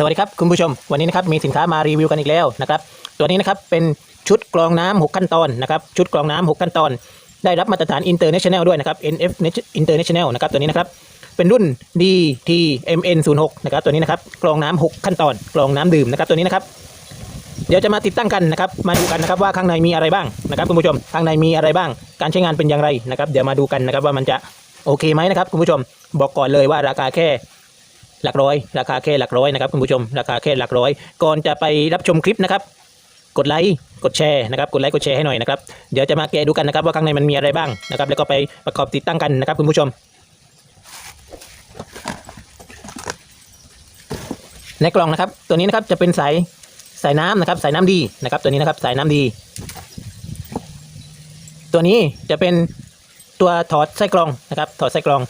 สวัสดีครับคุณผู้ชมวันนี้นะครับมีสินค้ามารีวิวกันอีกแล้วนะครับตัวนี้นะครับเป็นชุดกรองน้ำ6ขั้นตอนนะครับชุดกรองน้ำ6ขั้นตอน ได้รับมาตรฐาน International ด้วยนะครับ NF International นะครับตัวนี้นะครับเป็นรุ่น DTMN 0 6นะครับตัวนี้นะครับกรองน้ำ6ขั้นตอน กรองน้ำดื่มนะครับตัวนี้นะครับเดี๋ยวจะมาติดตั้งกันนะครับมาดูกันนะครับว่าข้างในมีอะไรบ้างนะครับคุณผู้ชมข้างในมีอะไรบ้าง การใช้งานเป็นอย่างไรนะครับเดี๋ยวมาดูกันนะครับว่ามันจะโอเคไหมนะครับคุณผู้ชมบอกก่อนเลยว่าราคาแค่ หลักร้อย ราคาแค่หลักร้อยนะครับคุณผู้ชมราคาแค่หลักร้อย ก่อนจะไปรับชมคลิปนะครับ กดไลค์กดแชร์นะครับกดไลค์กดแชร์ให้หน่อยนะครับเดี๋ยวจะมาแกะดูกันนะครับว่าข้างในมันมีอะไรบ้างนะครับแล้วก็ไปประกอบติดตั้งกันนะครับคุณผู้ชม ในกล่องนะครับตัวนี้นะครับจะเป็นสายสายน้ำนะครับสายน้ำดีนะครับ ตัวนี้นะครับสายน้ำดี ตัวนี้จะเป็นตัวถอดไส้กรองนะครับถอดไส้กรอง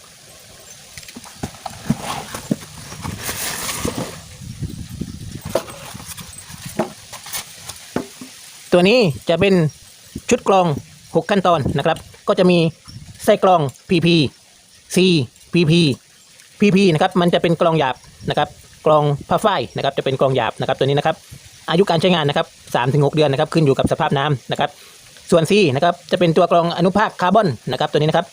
ตัวนี้จะเป็นชุดกรอง 6 ขั้นตอนนะครับ ก็จะมีไส้กรอง PP C PP PP นะครับมันจะเป็นกรองหยาบนะครับกรองผ้าฝ้ายนะครับจะเป็นกรองหยาบนะครับตัวนี้นะครับ อายุการใช้งานนะครับ3-6 เดือนนะครับขึ้นอยู่กับสภาพน้ำนะครับ ส่วน C นะครับจะเป็นตัวกรองอนุภาคคาร์บอนนะครับตัวนี้นะครับ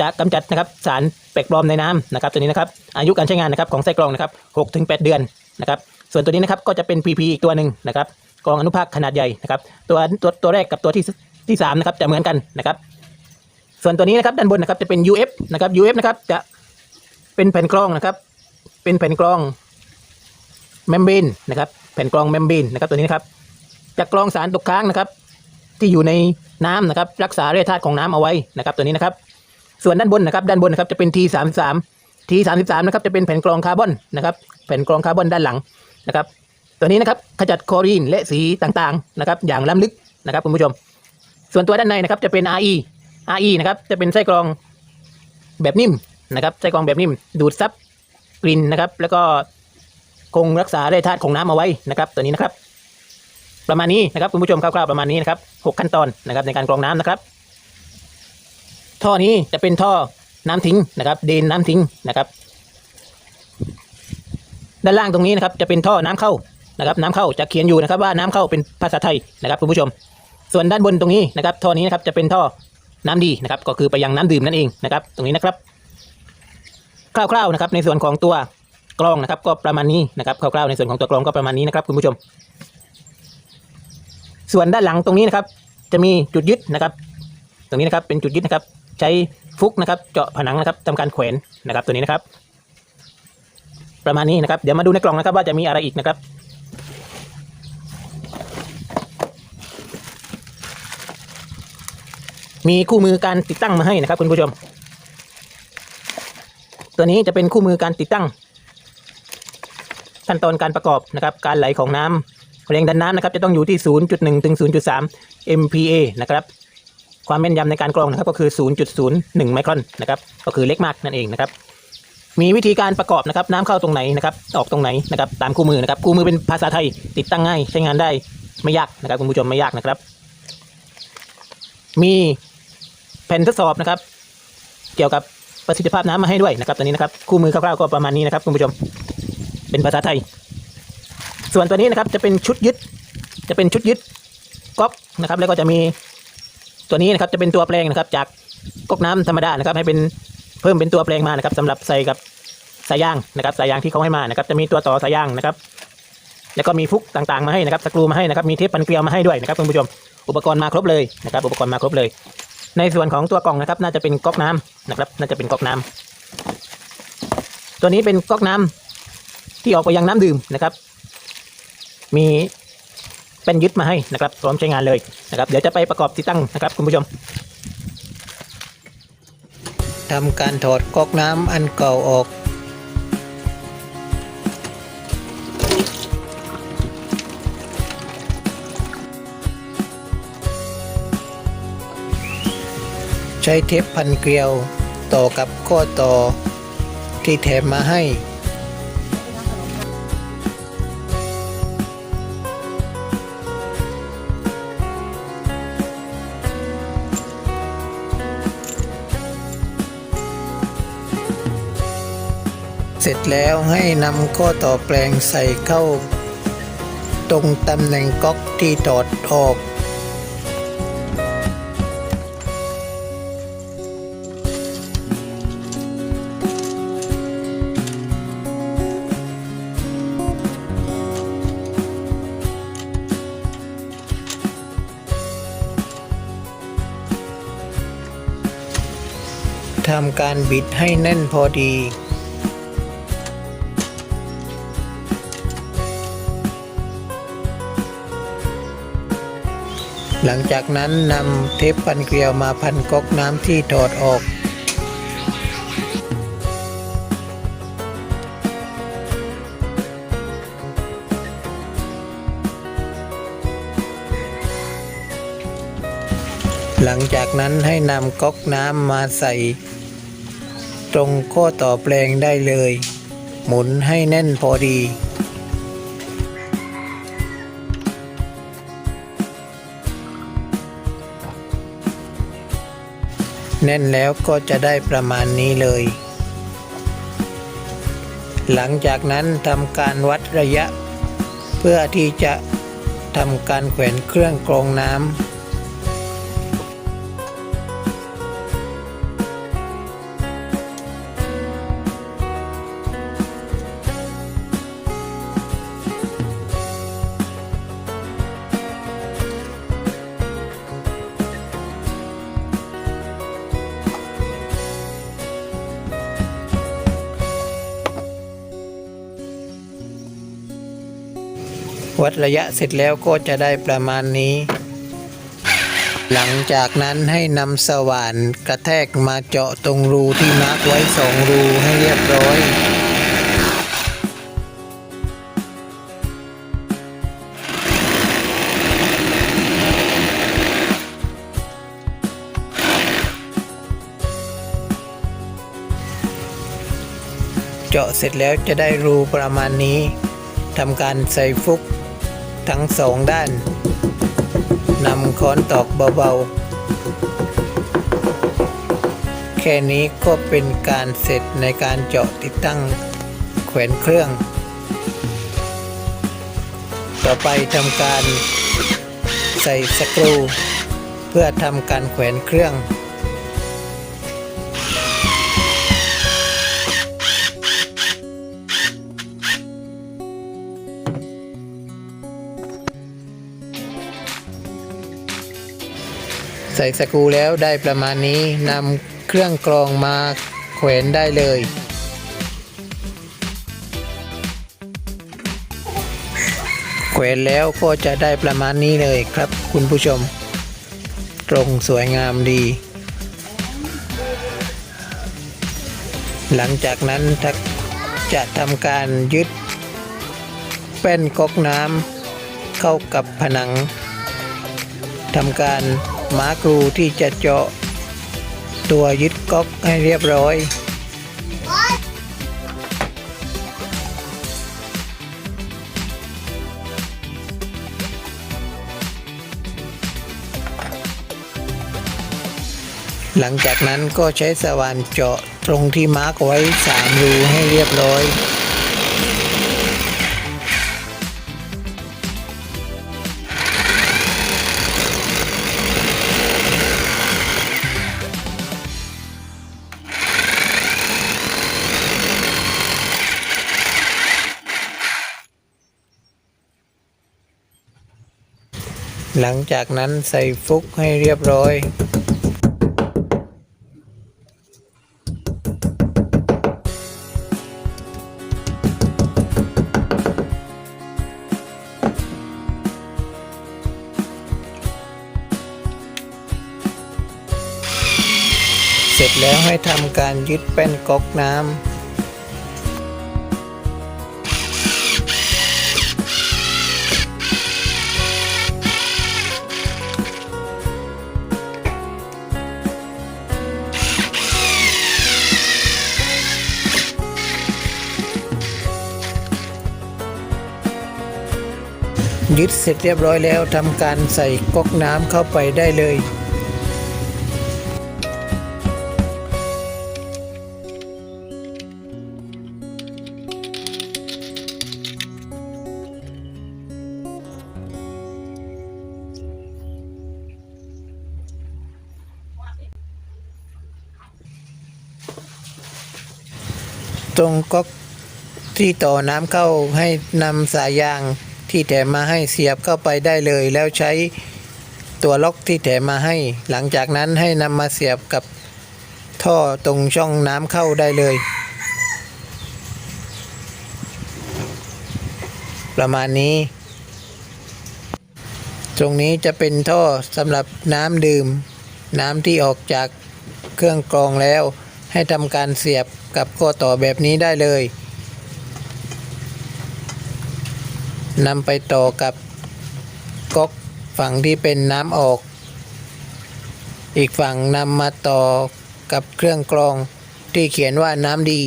จะกำจัดนะครับสารแปลกปลอมในน้ำนะครับตัวนี้นะครับอายุการใช้งานนะครับของไส้กรองนะครับ6-8 เดือนนะครับส่วนตัวนี้นะครับก็จะเป็น PP อีกตัวหนึ่งนะครับ กองอนุภาคขนาดใหญ่นะครับ ตัวตัวตัวแรกกับตัวที่ที่สามนะครับจะเหมือนกันนะครับ ส่วนตัวนี้นะครับด้านบนนะครับจะเป็น UF นะครับ UF นะครับจะเป็นแผ่นกรองนะครับ เป็นแผ่นกรองเมมเบรนนะครับแผ่นกรองเมมเบรนนะครับตัวนี้นะครับจะกรองสารตกค้างนะครับ ที่อยู่ในน้ำนะครับ รักษาแร่ธาตุของน้ำเอาไว้นะครับ ตัวนี้นะครับ ส่วนด้านบนนะครับ ด้านบนนะครับจะเป็น T33 T33 นะครับจะเป็นแผ่นกรองคาร์บอนนะครับ แผ่นกรองคาร์บอนด้านหลังนะครับ ตัวนี้นะครับขจัดคลอรีนและสีต่างๆนะครับอย่างล้ำลึกนะครับคุณผู้ชม ส่วนตัวด้านในนะครับจะเป็น RE RE นะครับจะเป็นไส้กรองแบบนิ่มนะครับไส้กรองแบบนิ่ม ดูดซับกลิ่นนะครับ แล้วก็คงรักษาแร่ธาตุของน้ำเอาไว้นะครับตัวนี้นะครับ ประมาณนี้นะครับคุณผู้ชมคร่าวๆประมาณนี้นะครับหกขั้นตอนนะครับในการกรองน้ำนะครับ ท่อนี้จะเป็นท่อน้ำทิ้งนะครับ เดนน้ำทิ้งนะครับ ด้านล่างตรงนี้นะครับ จะเป็นท่อน้ำเข้า นะครับน้ำเข้าจะเขียนอยู่นะครับว่าน้ำเข้าเป็นภาษาไทยนะครับคุณผู้ชม ส่วนด้านบนตรงนี้นะครับท่อนี้นะครับจะเป็นท่อน้ำดีนะครับก็คือไปยังน้ำดื่มนั่นเองนะครับตรงนี้นะครับคร่าวๆนะครับในส่วนของตัวกรองนะครับก็ประมาณนี้นะครับคร่าวๆในส่วนของตัวกรองก็ประมาณนี้นะครับคุณผู้ชม ส่วนด้านหลังตรงนี้นะครับ จะมีจุดยึดนะครับ ตรงนี้นะครับเป็นจุดยึดนะครับ ใช้ฟุกนะครับเจาะผนังนะครับทำการแขวนนะครับตัวนี้นะครับ ประมาณนี้นะครับเดี๋ยวมาดูในกล่องนะครับว่าจะมีอะไรอีกนะครับ มีคู่มือการติดตั้งมาให้นะครับคุณผู้ชม ตัวนี้จะเป็นคู่มือการติดตั้ง ขั้นตอนการประกอบนะครับ การไหลของน้ำแรงดันน้ำนะครับจะต้องอยู่ที่ 0.1 ถึง 0.3 MPa นะครับ ความแม่นยำในการกรองนะครับก็คือ 0.01 ไมครอนนะครับ ก็คือเล็กมากนั่นเองนะครับ มีวิธีการประกอบนะครับ น้ำเข้าตรงไหนนะครับ ออกตรงไหนนะครับ ตามคู่มือนะครับ คู่มือเป็นภาษาไทย ติดตั้งง่ายใช้งานได้ไม่ยากนะครับคุณผู้ชมไม่ยากนะครับ มี แผ่นทดสอบนะครับ เกี่ยวกับประสิทธิภาพน้ำมาให้ด้วยนะครับตัวนี้นะครับคู่มือคร่าวๆก็ประมาณนี้นะครับคุณผู้ชม เป็นภาษาไทย ส่วนตัวนี้นะครับจะเป็นชุดยึด จะเป็นชุดยึดก๊อกนะครับ แล้วก็จะมีตัวนี้นะครับจะเป็นตัวแปลงนะครับ จากก๊อกน้ำธรรมดานะครับ ให้เป็นเพิ่มเป็นตัวแปลงมานะครับสำหรับใส่กับสายยางนะครับสายยางที่เขาให้มานะครับ จะมีตัวต่อสายยางนะครับ แล้วก็มีฟุกต่างๆมาให้นะครับสกรูมาให้นะครับมีเทปพันเกลียวมาให้ด้วยนะครับคุณผู้ชมอุปกรณ์มาครบเลยนะครับ อุปกรณ์มาครบเลย ในส่วนของตัวกล่องนะครับ น่าจะเป็นก๊อกน้ำนะครับ น่าจะเป็นก๊อกน้ำตัวนี้เป็นก๊อกน้ำที่ออกไปยังน้ำดื่มนะครับ มีเป็นยึดมาให้นะครับ พร้อมใช้งานเลยนะครับ เดี๋ยวจะไปประกอบติดตั้งนะครับ คุณผู้ชมทำการถอดก๊อกน้ำอันเก่าออก ช้เทปพันเกลียวต่อกับข้อต่อที่แถมมาให้เสร็จแล้วให้นำข้อต่อแปลงใส่เข้า ตรงตำแหน่งก๊อกที่ถอดออก ทำการบิดให้แน่นพอดี หลังจากนั้นนำเทปพันเกลียวมาพันก๊อกน้ำที่ถอดออกหลังจากนั้นให้นำก๊อกน้ำมาใส่ ตรงข้อต่อแปลงได้เลย หมุนให้แน่นพอดี แน่นแล้วก็จะได้ประมาณนี้เลย หลังจากนั้นทำการวัดระยะ เพื่อที่จะทำการแขวนเครื่องกรองน้ำ วัดระยะเสร็จแล้วก็จะได้ประมาณนี้ หลังจากนั้นให้นำสว่านกระแทกมาเจาะตรงรูที่มาร์กไว้สองรูให้เรียบร้อยเจาะเสร็จแล้วจะได้รูประมาณนี้ ทำการใส่ฟุก ทั้งสองด้านนำค้อนตอกเบาๆ แค่นี้ก็เป็นการเสร็จในการเจาะติดตั้งแขวนเครื่อง ต่อไปทำการใส่สกรู เพื่อทำการแขวนเครื่อง ใส่สกูแล้วได้ประมาณนี้นำเครื่องกรองมาแขวนได้เลย แขวนแล้วก็จะได้ประมาณนี้เลยครับคุณผู้ชม ตรงสวยงามดี หลังจากนั้นจะทำการยึดแป้นก๊อกน้ำเข้ากับผนังทำการ มาร์กรูที่จะเจาะ ตัวยึดก๊อกให้เรียบร้อย หลังจากนั้นก็ใช้สว่านเจาะตรงที่มาร์กไว้สามรูให้เรียบร้อย หลังจากนั้นใส่ฟุกให้เรียบร้อย เสร็จแล้วให้ทำการยึดแป้นก๊อกน้ำ ยึดเสร็จเรียบร้อยแล้วทำการใส่ก๊อกน้ำเข้าไปได้เลย ตรงก๊อกที่ต่อน้ำเข้าให้นำสายยาง ที่แถมมาให้เสียบเข้าไปได้เลย แล้วใช้ตัวล็อกที่แถมมาให้ หลังจากนั้นให้นำมาเสียบกับท่อตรงช่องน้ำเข้าได้เลย ประมาณนี้ ตรงนี้จะเป็นท่อสำหรับน้ำดื่ม น้ำที่ออกจากเครื่องกรองแล้ว ให้ทำการเสียบกับข้อต่อแบบนี้ได้เลย นำไปต่อกับก๊อกฝั่งที่เป็นน้ำออก อีกฝั่งนำมาต่อกับเครื่องกรองที่เขียนว่าน้ำดี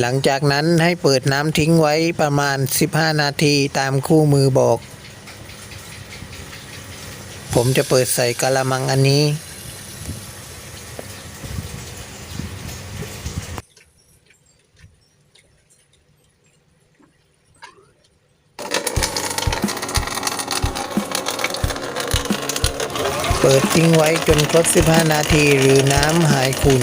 หลังจากนั้นให้เปิดน้ำทิ้งไว้ประมาณ 15 นาทีตามคู่มือบอก ผมจะเปิดใส่กะละมังอันนี้ เปิดทิ้งไว้จนครบ 15 นาทีหรือน้ำหายขุ่น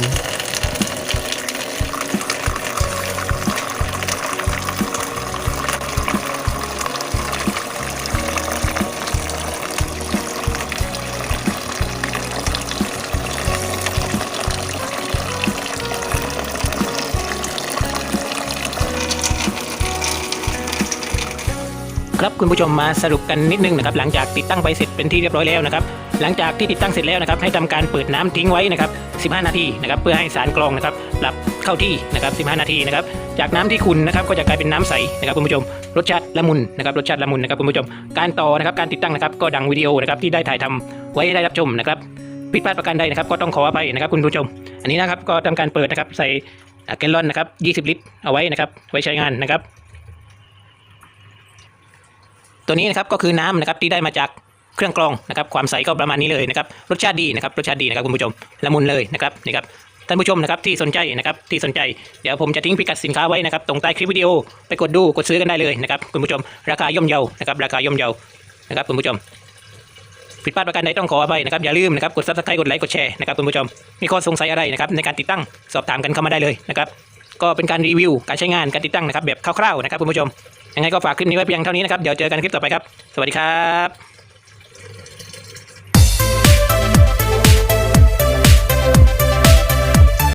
ครับคุณผู้ชมมาสรุปกันนิดนึงนะครับหลังจากติดตั้งไปเสร็จเป็นที่เรียบร้อยแล้วนะครับหลังจากที่ติดตั้งเสร็จแล้วนะครับให้ทำการเปิดน้ำทิ้งไว้นะครับ 15 นาทีนะครับเพื่อให้สารกรองนะครับปรับเข้าที่นะครับ 15 นาทีนะครับจากน้ำที่ขุ่นนะครับก็จะกลายเป็นน้ำใสนะครับคุณผู้ชมรสชาติละมุนนะครับรสชาติละมุนนะครับคุณผู้ชมการต่อนะครับการติดตั้งนะครับก็ดังวิดีโอนะครับที่ได้ถ่ายทำไว้ให้ได้รับชมนะครับผิดพลาดประการใดนะครับก็ต้องขออภัยนะครับคุณผู้ชม อันนี้นะครับก็ทำการเปิดนะครับใส่แกลลอนนะครับ 20 ลิตรเอาไว้นะครับไว้ใช้งานนะครับ ตัวนี้นะครับก็คือน้ำนะครับที่ได้มาจากเครื่องกรองนะครับความใสก็ประมาณนี้เลยนะครับรสชาติดีนะครับรสชาติดีนะครับคุณผู้ชมละมุนเลยนะครับนี่ครับท่านผู้ชมนะครับที่สนใจนะครับที่สนใจเดี๋ยวผมจะทิ้งพิกัดสินค้าไว้นะครับตรงใต้คลิปวิดีโอไปกดดูกดซื้อกันได้เลยนะครับคุณผู้ชม ราคาย่อมเยานะครับราคาย่อมเยานะครับคุณผู้ชมผิดพลาดประการใดต้องขออภัยนะครับอย่าลืมนะครับกดซับสไครต์กดไลค์กดแชร์นะครับคุณผู้ชมมีข้อสงสัยอะไรนะครับในการติดตั้งสอบถามกันเข้ามาได้เลยนะครับก็เป็นการรีวิวการใช้งานการติดตั้งนะครับแบบคร่าวๆนะครับคุณผู้ชม ยังไงก็ฝากคลิปนี้ไว้เพียงเท่านี้นะครับ เดี๋ยวเจอกันคลิปต่อไปครับ สวัสดีครับ